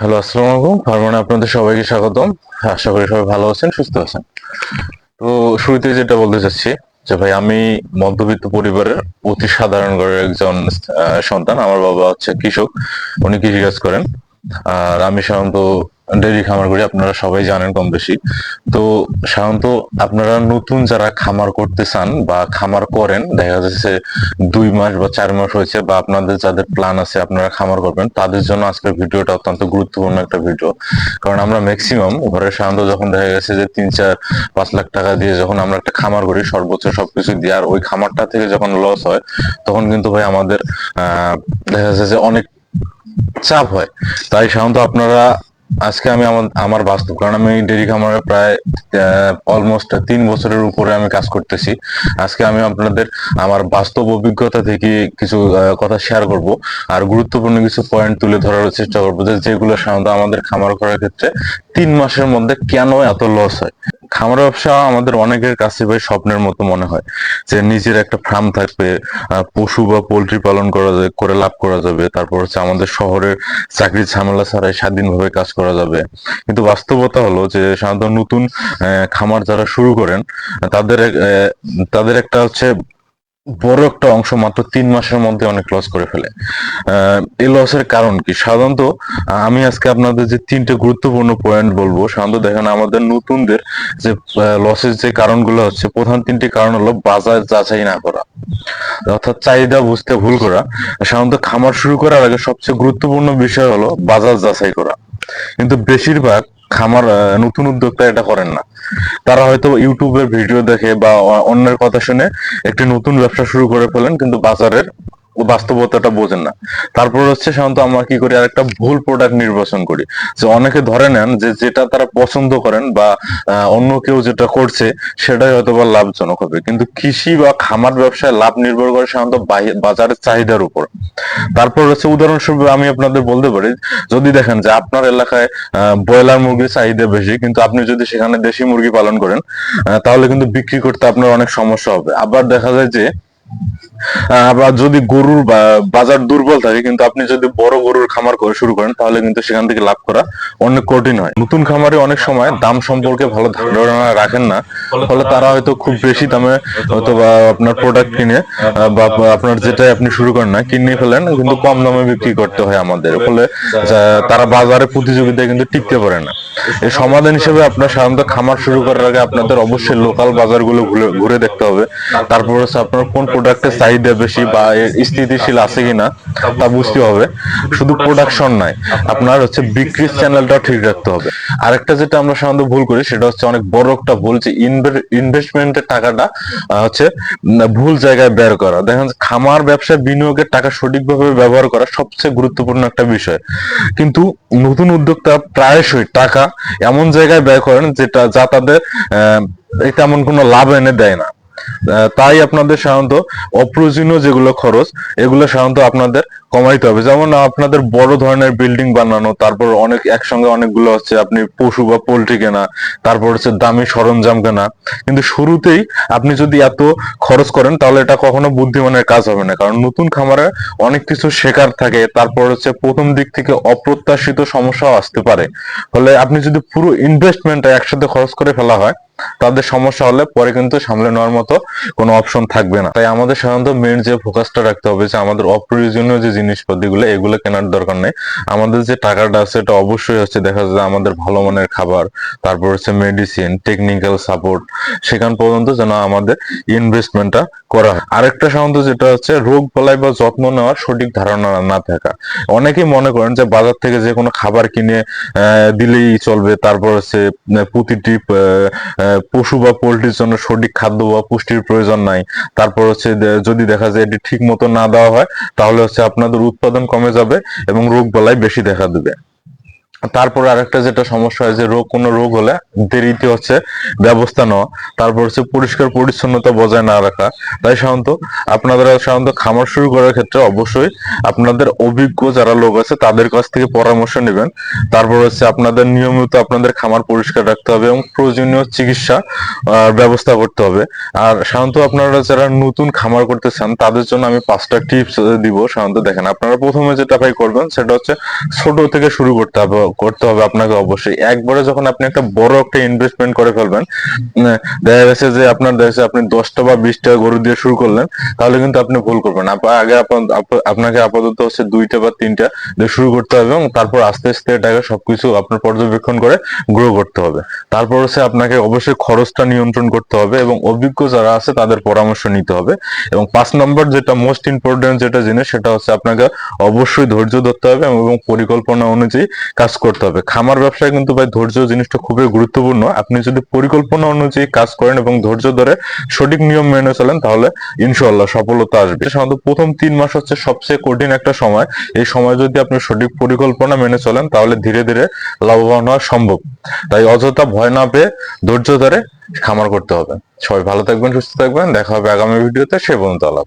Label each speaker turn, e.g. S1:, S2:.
S1: Hello, আসসালামু আলাইকুম। ফার্মানে আপনাদের সবাইকে স্বাগতম। আশা করি সবাই ভালো আছেন, সুস্থ আছেন। তো শুরুতে যেটা বলতে চাচ্ছি, যে ভাই, আমি মধ্যবিত্ত পরিবারের অতি সাধারণ ঘরের একজন সন্তান। আমার বাবা হচ্ছে কৃষক। উনি কৃষিকাজ করেন। আর আমি সাধারণত ডেইরি খামার করি, আপনারা সবাই জানেন কম বেশি তো সাধারণত আপনারা নতুন যারা খামার করতে চান বা খামার করেন, দেখা যাচ্ছে দুই মাস বা চার মাস হয়েছে বা আপনাদের যাদের প্ল্যান আছে আপনারা খামার করবেন, তাদের জন্য আজকের ভিডিওটা অত্যন্ত গুরুত্বপূর্ণ একটা ভিডিও কারণ আমরা ম্যাক্সিমাম ঘরের সাধারণত যখন দেখা গেছে যে তিন, চার, পাঁচ লাখ টাকা দিয়ে যখন আমরা একটা খামার করি, সর্বোচ্চ সবকিছু দিয়ে, আর ওই খামারটা থেকে যখন লস হয়, তখন কিন্তু ভাই আমাদের দেখা যাচ্ছে যে অনেক চাপ হয়। তাই সাধারণত আপনারা আজকে আমি আমার আমার বাস্তব, কারণ আমি ডেরি খামারে প্রায় অলমোস্ট তিন বছরের উপরে আমি কাজ করতেছি। আজকে আমি আপনাদের আমার বাস্তব অভিজ্ঞতা থেকে কিছু কথা শেয়ার করব। আর গুরুত্বপূর্ণ কিছু পয়েন্ট তুলে ধরার চেষ্টা করব যেগুলো সাধারণত আমাদের খামার করার ক্ষেত্রে তিন মাসের মধ্যে কেন এত লস হয়। খামার ব্যবসা আমাদের অনেকের কাছে ভাই স্বপ্নের মতো মনে হয়। যে নিজের একটা ফার্ম থাকবে পশু বা পোল্ট্রি পালন করা যায়, করে লাভ করা যাবে। তারপর হচ্ছে আমাদের শহরের চাকরির ঝামেলা ছাড়াই স্বাধীনভাবে কাজ করা যাবে। কিন্তু বাস্তবতা হলো যে সাধারণত নতুন খামার যারা শুরু করেন, তাদের তাদের একটা হচ্ছে বড় একটা অংশ মাত্র তিন মাসের মধ্যে অনেক লস করে ফেলে। এই লসের কারণ কি? সাধারণত আমি আজকে আপনাদের যে তিনটে গুরুত্বপূর্ণ পয়েন্ট বলব, সাধারণত দেখেন আমাদের নতুনদের যে লসের যে কারণগুলো হচ্ছে, প্রধান তিনটি কারণ হলো বাজার যাচাই না করা, অর্থাৎ চাহিদা বুঝতে ভুল করা। সাধারণত খামার শুরু করার আগে সবচেয়ে গুরুত্বপূর্ণ বিষয় হলো বাজার যাচাই করা। কিন্তু বেশিরভাগ খামার নতুন উদ্যোক্তা এটা করেন না। তারা হয়তো ইউটিউবের ভিডিও দেখে বা অন্যের কথা শুনে একটি নতুন ব্যবসা শুরু করে ফেলেন, কিন্তু বাজারের বাস্তবতাটা বোঝেন না। তারপর হচ্ছে সাধারণত আমরা কি করি? আরেকটা ভুল প্রোডাক্ট নির্বাচন করি। যে অনেকে ধরে নেন যে যেটা তারা পছন্দ করেন বা অন্য কেউ যেটা করছে, সেটাই হয়তো বা লাভজনক হবে। কিন্তু কৃষি বা খামার ব্যবসায় লাভ নির্ভর করে সাধারণত বাজারের চাহিদার উপর। তারপর হচ্ছে উদাহরণস্বরূপ আমি আপনাদের বলতে পারি, যদি দেখেন যে আপনার এলাকায় ব্রয়লার মুরগির চাহিদা বেশি, কিন্তু আপনি যদি সেখানে দেশি মুরগি পালন করেন তাহলে কিন্তু বিক্রি করতে আপনার অনেক সমস্যা হবে। আবার দেখা যায় যে আবার যদি গরুর বাজার দুর্বল থাকে, কিন্তু আপনি যদি বড় গরুর খামার করে শুরু করেন, তাহলে কিন্তু সেখান থেকে লাভ করা অনেক কঠিন হয়। নতুন খামারে অনেক সময় দাম সম্পর্কে ভালো ধারণা রাখেন না, ফলে তারা হয়তো খুব বেশি দামে হয়তো বা আপনার প্রোডাক্ট কিনে বা আপনার যেটাই আপনি শুরু করেন না, কিনে ফেলেন, কিন্তু কম দামে বিক্রি করতে হয় আমাদের। ফলে তারা বাজারে প্রতিযোগিতায় কিন্তু টিকতে পারে না। এই সমাধান হিসেবে আপনার সাধারণত খামার শুরু করার আগে আপনাদের অবশ্যই লোকাল বাজারগুলো ঘুরে ঘুরে দেখতে হবে। তারপর হচ্ছে আপনার কোন প্রোডাক্টের চাহিদা বেশি বা স্থিতিশীল আছে কিনা তা বুঝতে হবে। শুধু প্রোডাকশন নাই আপনার হচ্ছে বিক্রির চ্যানেলটাও ঠিক রাখতে হবে। আরেকটা যেটা আমরা সাধারণত ভুল করি সেটা হচ্ছে অনেক বড় একটা ভুল যে ইনভেস্টমেন্টের টাকাটা হচ্ছে ভুল জায়গায় ব্যয় করা। দেখেন খামার ব্যবসায় বিনিয়োগের টাকা সঠিকভাবে ব্যবহার করা সবচেয়ে গুরুত্বপূর্ণ একটা বিষয়। কিন্তু নতুন উদ্যোক্তা প্রায়শই টাকা এমন জায়গায় ব্যয় করেন যেটা যা তাদের তেমন কোনো লাভ এনে দেয় না। তাই আপনাদের সাধারণত অপ্রয়োজনীয় যেগুলো খরচ, এগুলো সাধারণত আপনাদের কমাইতে হবে। যেমন আপনাদের বড় ধরনের বিল্ডিং বানানো, তারপর অনেক একসঙ্গে অনেকগুলো হচ্ছে আপনি পশু বা পোল্ট্রি কেনা, তারপর হচ্ছে দামি সরঞ্জাম কেনা। কিন্তু শুরুতেই আপনি যদি এত খরচ করেন, তাহলে এটা কখনো বুদ্ধিমানের কাজ হবে না। কারণ নতুন খামারে অনেক কিছু শেখার থাকে, তারপর হচ্ছে প্রথম দিক থেকে অপ্রত্যাশিত সমস্যাও আসতে পারে। ফলে আপনি যদি পুরো ইনভেস্টমেন্টটা একসাথে খরচ করে ফেলা হয় তাদের সমস্যা হলে পরে কিন্তু সামলে নেওয়ার মতো কোনো অপশন থাকবে না। তাই আমাদের সাধারণত মেন যে ফোকাসটা রাখতে হবে যে আমাদের অপ্রয়োজনীয় যে জিনিসপাতিগুলো, এগুলো কেনার দরকার নেই। আমাদের যে টাকাটা আছে, এটা অবশ্যই হচ্ছে দেখা যায় আমাদের ভালো মানের খাবার, তারপর হচ্ছে মেডিসিন টেকনিক্যাল সাপোর্ট সেখান পর্যন্ত যেন আমাদের ইনভেস্টমেন্টটা করা হয়। আরেকটা সাধারণত যেটা হচ্ছে, রোগ বালাই বা যত্ন নেওয়ার সঠিক ধারণা না থাকা। অনেকেই মনে করেন যে বাজার থেকে যে কোনো খাবার কিনে দিলেই চলবে, তারপর হচ্ছে প্রতিটি পশু বা পোল্ট্রির জন্য সঠিক খাদ্য বা পুষ্টির প্রয়োজন নাই। তারপর হচ্ছে যদি দেখা যায় এটি ঠিক মতো না দেওয়া হয়, তাহলে হচ্ছে আপনাদের উৎপাদন কমে যাবে এবং রোগ বালাই বেশি দেখা দেবে। তারপর আরেকটা যেটা সমস্যা হয় যে রোগ, কোনো রোগ হলে দেরিতে হচ্ছে ব্যবস্থা নেওয়া। তারপর হচ্ছে পরিষ্কার পরিচ্ছন্নতা বজায় না রাখা। তাই সাধারণত আপনারা সাধারণত খামার শুরু করার ক্ষেত্রে অবশ্যই আপনাদের অভিজ্ঞ যারা লোক আছে তাদের কাছ থেকে পরামর্শ নেবেন। তারপর হচ্ছে আপনাদের নিয়মিত আপনাদের খামার পরিষ্কার রাখতে হবে এবং প্রয়োজনীয় চিকিৎসা ব্যবস্থা করতে হবে। আর সাধারণত আপনারা যারা নতুন খামার করতে চান তাদের জন্য আমি পাঁচটা টিপস দিব। সাধারণত দেখেন, আপনারা প্রথমে যেটা ভাই করবেন সেটা হচ্ছে ছোট থেকে শুরু করতে হবে। করতে হবে আপনাকে অবশ্যই। একবারে যখন আপনি একটা বড় একটা ইনভেস্টমেন্ট করে ফেলবেন দেখা গেছে যে আপনার, দেখা যাচ্ছে আপনি দশটা বা বিশটা গরু দিয়ে শুরু করলেন, তাহলে কিন্তু আপনি ভুল করবেন আগে আপনাকে আপাতত হচ্ছে দুইটা বা তিনটা দিয়ে শুরু করতে হবে এবং তারপর আস্তে আস্তে এটাকে সবকিছু আপনার পর্যবেক্ষণ করে গ্রো করতে হবে। তারপর হচ্ছে আপনাকে অবশ্যই খরচটা নিয়ন্ত্রণ করতে হবে এবং অভিজ্ঞ যারা আছে তাদের পরামর্শ নিতে হবে। এবং পাঁচ নম্বর যেটা মোস্ট ইম্পর্টেন্ট যেটা জিনিস, সেটা হচ্ছে আপনাকে অবশ্যই ধৈর্য ধরতে হবে এবং পরিকল্পনা অনুযায়ী কাজ করতে হবে। খামার ব্যবসায় কিন্তু ভাই ধৈর্য জিনিসটা খুবই গুরুত্বপূর্ণ। আপনি যদি পরিকল্পনা অনুযায়ী কাজ করেন এবং ধৈর্য ধরে সঠিক নিয়ম মেনে চলেন, তাহলে ইনশাল্লাহ সফলতা আসবে। সাধারণত প্রথম তিন মাস হচ্ছে সবচেয়ে কঠিন একটা সময়। এই সময় যদি আপনি সঠিক পরিকল্পনা মেনে চলেন, তাহলে ধীরে ধীরে লাভবান হওয়া সম্ভব। তাই অযথা ভয় না পেয়ে ধৈর্য ধরে খামার করতে হবে। সবাই ভালো থাকবেন, সুস্থ থাকবেন। দেখা হবে আগামী ভিডিওতে। সে পর্যন্ত আল্লাহ